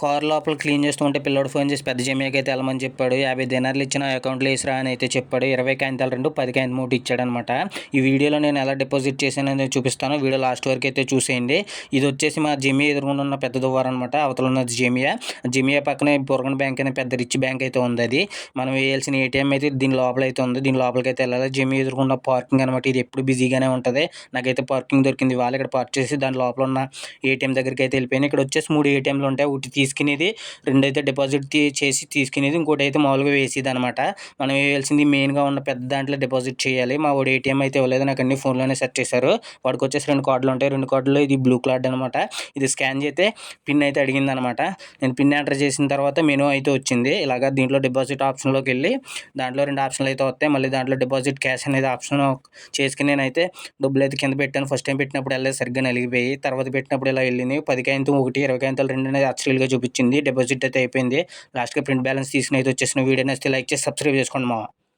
Car లోపల clean చేస్తూ ఉంటే ఫోన్ చేసి పెద్ద జమియాకి అయితే వెళ్ళమని చెప్పాడు. యాభై దినార్లు ఇచ్చిన అకౌంట్లో వేసిరా అని అయితే చెప్పాడు. ఇరవై కాయింతాలు రెండు పది కాయింత మూడు ఇచ్చాడనమాట. ఈ వీడియోలో నేను ఎలా డిపాజిట్ చేశానని చూపిస్తాను. వీడియో లాస్ట్ వరకు అయితే చూసేయండి. ఇది వచ్చేసి మా జమియా ఎదురుగుండా ఉన్న పెద్ద దువ్వారు అనమాట. అవతల ఉన్నది జమియా. జమియా పక్కనే బుర్గన్ బ్యాంక్ అనే పెద్ద రిచ్ బ్యాంక్ అయితే ఉంది అది. మనం వేయాల్సిన ఏటీఎం అయితే దీని లోపల అయితే ఉంది. దీని లోపలికి అయితే వెళ్ళాలి. జమియా ఎదురుకుండా పార్కింగ్ అనమాట. ఇది ఎప్పుడు బిజీగానే ఉంటుంది. నాకైతే పార్కింగ్ దొరికింది. వాళ్ళు ఇక్కడ పార్క్ చేసి దాని లోపల ఉన్న ఏటీఎం దగ్గరికి అయితే వెళ్ళిపోయాను. ఇక్కడ వచ్చేసి మూడు ఏటీఎంలు ఉంటాయి. ఒకటి తీసుకునేది రెండు అయితే డిపాజిట్ తీ- చేసి తీసుకునేది ఇంకోటి అయితే మామూలుగా వేసేది అనమాట మనం వేయాల్సింది మెయిన్గా ఉన్న పెద్ద దాంట్లో డిపాజిట్ చేయాలి. మా వాడు ఏటీఎం అయితే ఇవ్వలేదు నాకు అన్ని ఫోన్లోనే సెట్ చేశారు. వాడికి వచ్చేసి రెండు కార్డులు ఉంటాయి. రెండు కార్డులో ఇది బ్లూ కార్డ్ అనమాట ఇది స్కాన్ చేస్తే పిన్ అయితే అడిగింది అనమాట నేను పిన్ ఎంటర్ చేసిన తర్వాత మెనూ అయితే వచ్చింది. ఇలాగ దీంట్లో డిపాజిట్ ఆప్షన్లోకి వెళ్ళి దాంట్లో రెండు ఆప్షన్లు అయితే వస్తాయి. మళ్ళీ దాంట్లో డిపాజిట్ క్యాష్ అనేది ఆప్షన్ చేసుకుని నేనైతే డబ్బులు అయితే కింద పెట్టాను. ఫస్ట్ టైం పెట్టినప్పుడు వెళ్ళలేదు సరిగ్గా నలిగిపోయి తర్వాత పెట్టినప్పుడు ఇలా వెళ్ళింది. పది కాయంతో ఒకటి ఇరవై కాయంతో రెండు అనేది అచ్చలుగా చూపించింది. డిపాజిట్ అయితే అయిపోయింది. లాస్ట్గా ప్రింట్ బ్యాలెన్స్ తీసుకుని అయితే వచ్చేసిన వీడియో నచ్చితే లైక్ చేసి సబ్స్క్రైబ్ చేసుకోండి మా